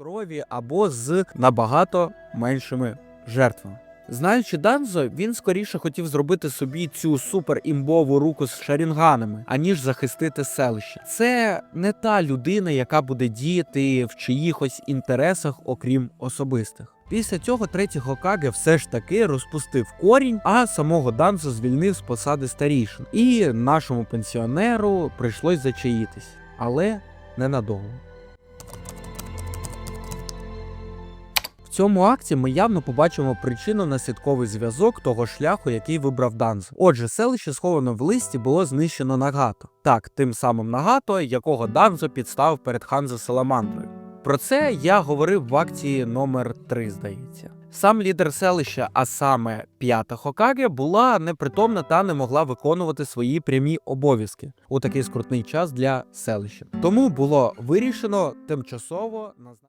крові або з набагато меншими жертвами. Знаючи Данзо, він скоріше хотів зробити собі цю супер імбову руку з шарінганами, аніж захистити селище. Це не та людина, яка буде діяти в чиїхось інтересах, окрім особистих. Після цього третій Хокаге все ж таки розпустив корінь, а самого Данзо звільнив з посади старішин. І нашому пенсіонеру прийшлось зачаїтись, але ненадовго. Цьому акті ми явно побачимо причинно-наслідковий зв'язок того шляху, який вибрав Данзо. Отже, селище, сховане в листі, було знищено Нагато. Так, тим самим Нагато, якого Данзо підставив перед Ханзо Саламандрою. Про це я говорив в акції номер 3 здається. Сам лідер селища, а саме п'ята Хокаге, була непритомна та не могла виконувати свої прямі обов'язки у такий скрутний час для селища. Тому було вирішено тимчасово назначити